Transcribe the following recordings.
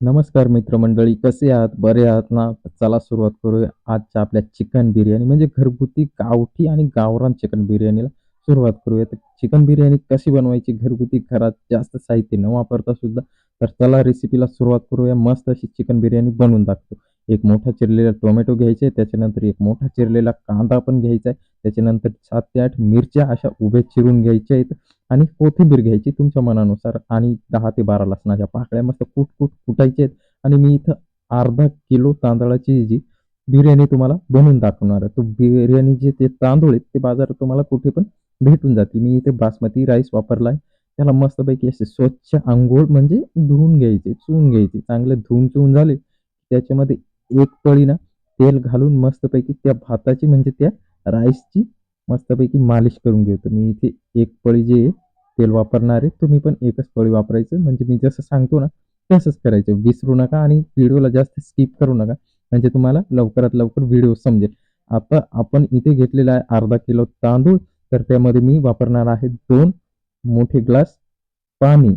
नमस्कार मित्रमंडळी कसे आहात? बरे आहात ना? चला सुरुवात करूया आजच्या आपल्या चिकन बिर्याणी म्हणजे घरगुती गावठी आणि गावरान चिकन बिर्याणीला सुरुवात करूया. तर चिकन बिर्याणी कशी बनवायची? घरगुती घरात जास्त साहित्य न वापरता सुद्धा. तर चला रेसिपीला सुरुवात करूया. मस्त अशी चिकन बिर्याणी बनवून दाखवतो. एक मोठा चिरलेला टोमॅटो घ्यायचे त्याच्यानंतर एक मोठा चिरलेला कांदा पण घ्यायचा आहे. त्याच्यानंतर सात ते आठ मिरच्या अशा उभ्या चिरून घ्यायच्या आहेत. आणि कोथिंबीर घ्यायची तुमच्या मनानुसार आणि दहा ते बारा लसणाच्या पाकळ्या मस्त कुट कुट कुटायचे आहेत. आणि मी इथं अर्धा किलो तांदळाची जी बिर्याणी तुम्हाला बनवून दाखवणार आहे. तो बिर्याणी जे ते तांदूळ आहेत ते बाजारात तुम्हाला कुठे पण भेटून जातील. मी इथे बासमती राईस वापरला आहे त्याला मस्तपैकी असे स्वच्छ आंघोळ म्हणजे धुवून घ्यायचे चुवून घ्यायचे. चांगले धुवून चुवून झाले. त्याच्यामध्ये एक पळी ना तेल घालून मस्तपैकी त्या भाताची म्हणजे त्या राईसची मस्तपैकी मालिश करून घेतो मी इथे एक पळी जे आहे तेल वापरणार आहे. तुम्ही पण एकच पळी वापरायचं. म्हणजे मी जसं सांगतो ना तसंच करायचं. विसरू नका आणि व्हिडिओला जास्त स्किप करू नका. म्हणजे तुम्हाला लवकरात लवकर व्हिडिओ समजेल. आता आपण इथे घेतलेला आहे अर्धा किलो तांदूळ. तर त्यामध्ये मी वापरणार आहे दोन मोठे ग्लास पाणी.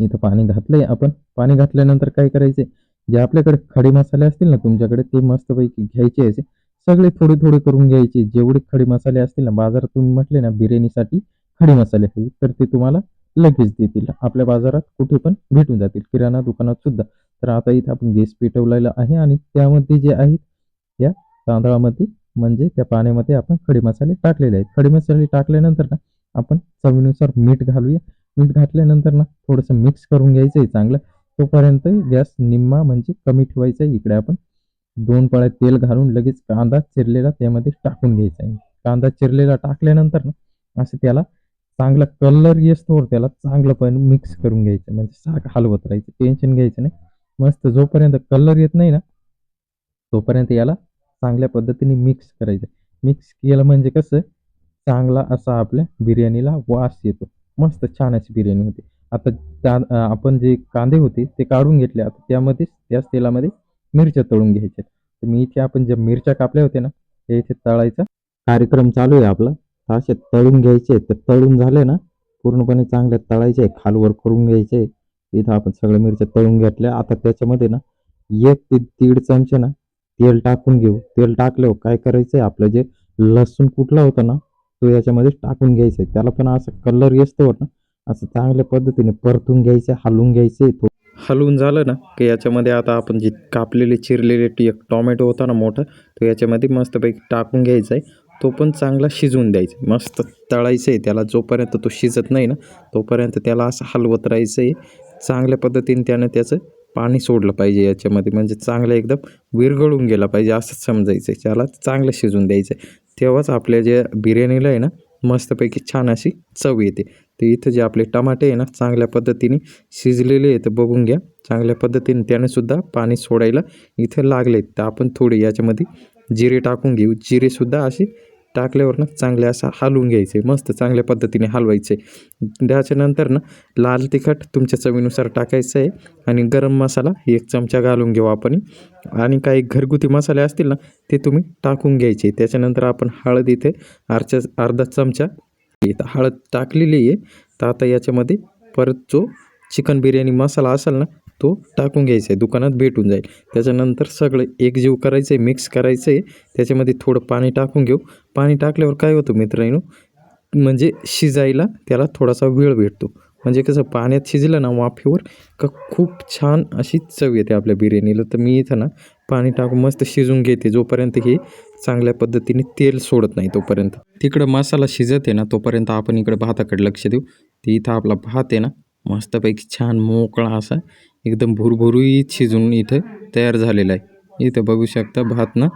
इथं पाणी घातलंय आपण. पाणी घातल्यानंतर काय करायचे जे आपल्याकडे खडे मसाले असतील ना तुमच्याकडे ते मस्तपैकी घ्यायचे असे. सगळे थोडे थोडे करून घ्यायचे. जेवढे खडे मसाले असतील ना बाजारात तुम्ही म्हटले ना बिर्याणीसाठी खडे मसाले हवे तर ते तुम्हाला लगेच देतील. आपल्या बाजारात कुठे पण भेटून जातील. किराणा दुकानात सुद्धा. तर आता इथे आपण गॅस पेटवलेला आहे आणि त्यामध्ये जे आहेत त्या तांदळामध्ये म्हणजे त्या पाण्यामध्ये आपण खडे मसाले टाकलेले आहेत. खडे मसाले टाकल्यानंतर ना आपण चवीनुसार मीठ घालूया. मीठ घातल्यानंतर ना थोडंसं मिक्स करून घ्यायचं आहे चांगलं. तोपर्यंत गॅस निम्मा म्हणजे कमी ठेवायचा आहे. इकडे आपण दोन पळ्या तेल घालून लगेच कांदा चिरलेला त्यामध्ये टाकून घ्यायचा आहे. कांदा चिरलेला टाकल्यानंतर ना असं त्याला चांगला कलर येतोवर त्याला चांगलं पण मिक्स करून घ्यायचं. म्हणजे साग हलवत राहायचं टेन्शन घ्यायचं नाही. मस्त जोपर्यंत कलर येत नाही ना तोपर्यंत याला चांगल्या पद्धतीने मिक्स करायचं. मिक्स केलं म्हणजे कसं चांगला असा आपल्या बिर्याणीला वास येतो. मस्त छान अशी बिर्याणी होते. आता त्या आपण जे कांदे होते ते काढून घेतले. आता त्यामध्येच त्याच तेलामध्ये मिरच्या तळून घ्यायच्या. तर मी इथे आपण ज्या मिरच्या कापल्या होत्या ना हे इथे तळायचा. कार्यक्रम चालू आहे आपला. तर असे तळून घ्यायचे ते तळून झाले ना पूर्णपणे चांगले तळायचे खालवर करून घ्यायचे. इथं आपण सगळ्या मिरच्या तळून घेतल्या. आता त्याच्यामध्ये ना एक ते दीड चमचे ना तेल टाकून घेऊ. तेल टाकल्यावर काय करायचंय आपलं जे लसूण कुठला होता ना तो याच्यामध्ये टाकून घ्यायचा आहे त्याला पण असं कलर येतो ना असं चांगल्या पद्धतीने परतून घ्यायचं हलवून घ्यायचे. तो हलवून झालं ना की याच्यामध्ये आता आपण जी कापलेले चिरलेले एक टोमॅटो होता ना मोठा तो याच्यामध्ये मस्तपैकी टाकून घ्यायचा आहे. तो पण चांगला शिजवून द्यायचा आहे. मस्त तळायचं आहे. त्याला जोपर्यंत तो शिजत नाही ना तोपर्यंत त्याला असं हलवत राहायचं आहे. चांगल्या पद्धतीने त्यानं त्याचं पाणी सोडलं पाहिजे याच्यामध्ये. म्हणजे चांगलं एकदम विरघळून गेला पाहिजे असं समजायचं आहे. त्याला चांगलं शिजून द्यायचं आहे. तेव्हाच आपल्या जे बिर्याणीला आहे ना मस्तपैकी छान अशी चव येते. तर इथं जे आपले टमाटे आहे ना चांगल्या पद्धतीने शिजलेले आहेत बघून घ्या. चांगल्या पद्धतीने त्यानेसुद्धा पाणी सोडायला इथं लागले तर आपण थोडे याच्यामध्ये जिरे टाकून घेऊ. जिरेसुद्धा असे टाकल्यावर ना चांगले असं हलवून घ्यायचे मस्त चांगल्या पद्धतीने हलवायचे. त्याच्यानंतर ना लाल तिखट तुमच्या चवीनुसार टाकायचं आहे आणि गरम मसाला एक चमचा घालून घेऊ आपण. आणि काही घरगुती मसाले असतील ना ते तुम्ही टाकून घ्यायचे. त्याच्यानंतर आपण हळद इथे अर्च्या अर्धा चमचा इथं हळद टाकलेली आहे. तर आता याच्यामध्ये परत जो चिकन बिर्याणी मसाला असेल ना तो टाकून घ्यायचा आहे दुकानात भेटून जाईल. त्याच्यानंतर सगळं एकजीव करायचं आहे मिक्स करायचं आहे त्याच्यामध्ये थोडं पाणी टाकून घेऊ. पाणी टाकल्यावर काय होतं मित्रांनो? म्हणजे शिजायला त्याला थोडासा वेळ भेटतो. म्हणजे कसं पाण्यात शिजलं ना वाफेवर का खूप छान अशी चव येते आपल्या बिर्याणीला. तर मी इथं ना पाणी टाकून मस्त शिजून घेते. जोपर्यंत हे चांगल्या पद्धतीने तेल सोडत नाही तोपर्यंत. तिकडं मसाला शिजत आहे ना तोपर्यंत आपण इकडं भाताकडे लक्ष देऊ. ते इथं आपला भात आहे ना मस्तपैकी छान मोकळा असा एकदम भुरभुरीत शिजून इथं तयार झालेला आहे. इथं बघू शकता भात ना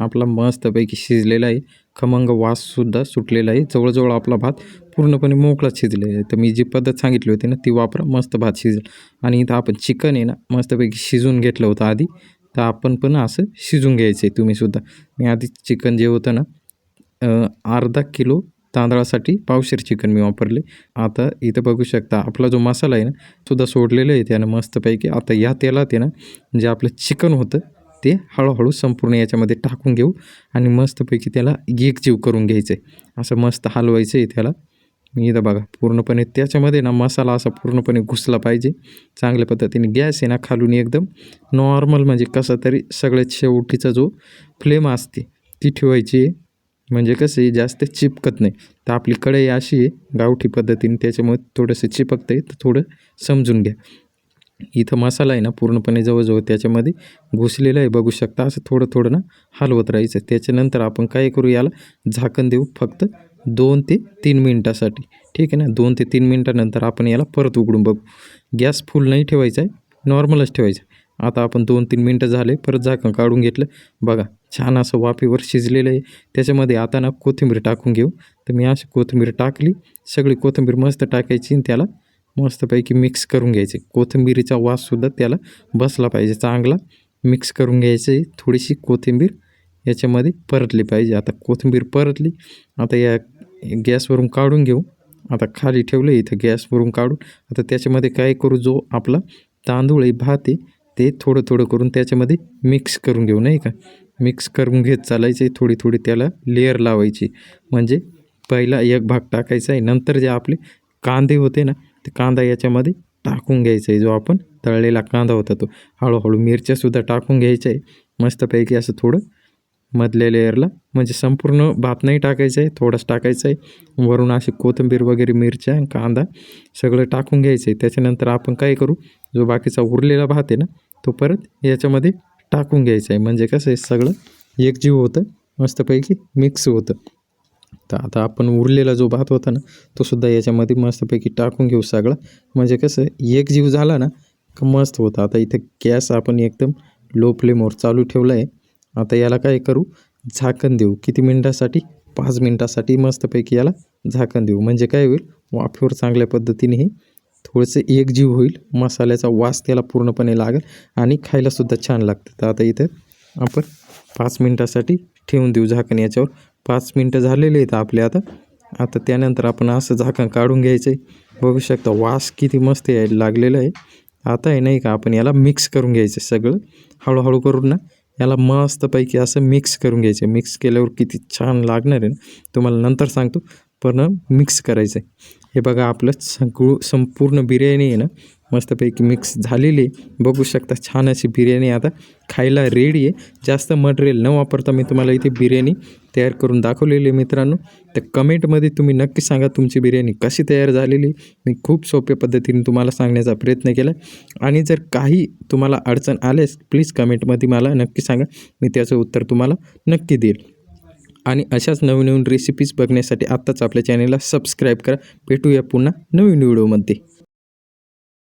आपला मस्तपैकी शिजलेला आहे. खमंग वाससुद्धा सुटलेला आहे. जवळजवळ आपला भात पूर्णपणे मोकळाच शिजलेला आहे. तर मी जी पद्धत सांगितली होती ना ती वापरा मस्त भात शिजेल. आणि इथं आपण चिकन आहे ना मस्तपैकी शिजून घेतलं होतं आधी. तर आपण पण असं शिजून घ्यायचं आहे तुम्हीसुद्धा मी आधी चिकन जे होतं ना अर्धा किलो तांदळासाठी पावशेर चिकन मी वापरले. आता इथं बघू शकता आपला जो मसाला आहे ना सुद्धा सोडलेला आहे त्यानं मस्तपैकी. आता या तेलात आहे ना जे आपलं चिकन होतं ते हळूहळू संपूर्ण याच्यामध्ये टाकून घेऊ आणि मस्तपैकी त्याला एकजीव करून घ्यायचं आहे असं मस्त हलवायचं आहे त्याला. मी इथं बघा पूर्णपणे त्याच्यामध्ये ना मसाला असा पूर्णपणे घुसला पाहिजे. चांगल्या पद्धतीने गॅस आहे ना खालून एकदम. नॉर्मल म्हणजे कसा तरी सगळ्यात शेवटीचा जो फ्लेम असते ती ठेवायची आहे. म्हणजे कसं आहे जास्त चिपकत नाही. तर आपली कढई अशी आहे गावठी पद्धतीने त्याच्यामुळे थोडंसं चिपकतं आहे तर थोडं समजून घ्या. इथं मसाला आहे ना पूर्णपणे जवळजवळ त्याच्यामध्ये घुसलेलं आहे. बघू शकता असं थोडं थोडं ना हलवत राहायचं त्याच्यानंतर आपण काय करू याला झाकण देऊ फक्त दोन ते तीन मिनटासाठी. ठीक आहे ना? दोन ते तीन मिनटानंतर आपण याला परत उघडून बघू. गॅस फुल नाही ठेवायचा आहे नॉर्मलच ठेवायचं आता आपण दोन तीन मिनटं झाले परत झाकण काढून घेतलं. बघा छान असं वाफेवर शिजलेलं आहे. त्याच्यामध्ये आता ना कोथिंबीर टाकून घेऊ. तर मी अशी कोथिंबीर टाकली. सगळी कोथिंबीर मस्त टाकायची आणि त्याला मस्तपैकी मिक्स करून घ्यायचे. कोथिंबीरीचा वाससुद्धा त्याला बसला पाहिजे चांगला. मिक्स करून घ्यायचं आहे थोडीशी कोथिंबीर. याच्यामध्ये परतली पाहिजे. आता कोथिंबीर परतली. आता या गॅसवरून काढून घेऊ. आता खाली ठेवलं इथं गॅसवरून काढून. आता त्याच्यामध्ये काय करू जो आपला तांदूळ आहे भात आहे ते थोडं थोडं करून त्याच्यामध्ये मिक्स करून घेऊ नाही का? मिक्स करून घेत चालायचे थोडी थोडी त्याला लेअर लावायची. म्हणजे पहिला एक भाग टाकायचा आहे नंतर जे आपले कांदे होते ना ते कांदा याच्यामध्ये टाकून घ्यायचा आहे जो आपण तळलेला कांदा होता तो. हळूहळू मिरच्यासुद्धा टाकून घ्यायचा आहे. मस्तपैकी असं थोडं मधल्या लेअरला म्हणजे संपूर्ण भात नाही टाकायचं आहे थोडंच टाकायचं आहे. वरून अशी कोथिंबीर वगैरे मिरच्या कांदा सगळं टाकून घ्यायचं आहे. त्याच्यानंतर आपण काय करू जो बाकीचा उरलेला भात आहे ना तो परत याच्यामध्ये टाकून घ्यायचा आहे. म्हणजे कसं आहे सगळं एकजीव होतं मस्तपैकी मिक्स होतं. तर आता आपण उरलेला जो भात होता ना तो सुद्धा याच्यामध्ये मस्तपैकी टाकून घेऊ सगळा. म्हणजे कसं एक जीव झाला ना का मस्त होतं. आता इथं गॅस आपण एकदम लो फ्लेमवर चालू ठेवला आहे. आता याला काय करू? झाकण देऊ. किती मिनटासाठी? पाच मिनटासाठी मस्तपैकी याला झाकण देऊ. म्हणजे काय होईल? वाफेवर चांगल्या पद्धतीने हे थोडंसं एकजीव होईल. मसाल्याचा वास त्याला पूर्णपणे लागेल आणि खायलासुद्धा छान लागतं. तर आता इथं आपण पाच मिनटासाठी ठेवून देऊ झाकण याच्यावर. पाच मिनटं झालेले आहेत आपले आता. आता त्यानंतर आपण असं झाकण काढून घ्यायचं आहे बघू शकता वास किती मस्त यायला लागलेला आहे. आता आहे नाही का आपण याला मिक्स करून घ्यायचं सगळं. हळूहळू करून ना. याला मस्तपैकी असं मिक्स करून घ्यायचं. मिक्स केल्यावर किती छान लागणार आहे ना? तुम्हाला नंतर सांगतो. पण मिक्स करायचं आहे. हे बघा आपलं सगळं संपूर्ण बिर्याणी आहे ना? मस्तपैकी मिक्स झालेली आहे. बघू शकता छान अशी बिर्याणी आता खायला रेडी आहे. जास्त मटेरियल न वापरता मी तुम्हाला इथे बिर्याणी तयार करून दाखवलेली आहे मित्रांनो. तर कमेंटमध्ये तुम्ही नक्की सांगा तुमची बिर्याणी कशी तयार झालेली मी खूप सोप्या पद्धतीने तुम्हाला सांगण्याचा प्रयत्न केला. आणि जर काही तुम्हाला अडचण आल्यास प्लीज कमेंटमध्ये मला नक्की सांगा. मी त्याचं उत्तर तुम्हाला नक्की देईल. आणि अशाच नवीन नवीन रेसिपीज बघण्यासाठी आत्ताच आपल्या चॅनलला सबस्क्राईब करा. भेटूया पुन्हा नवीन व्हिडिओमध्ये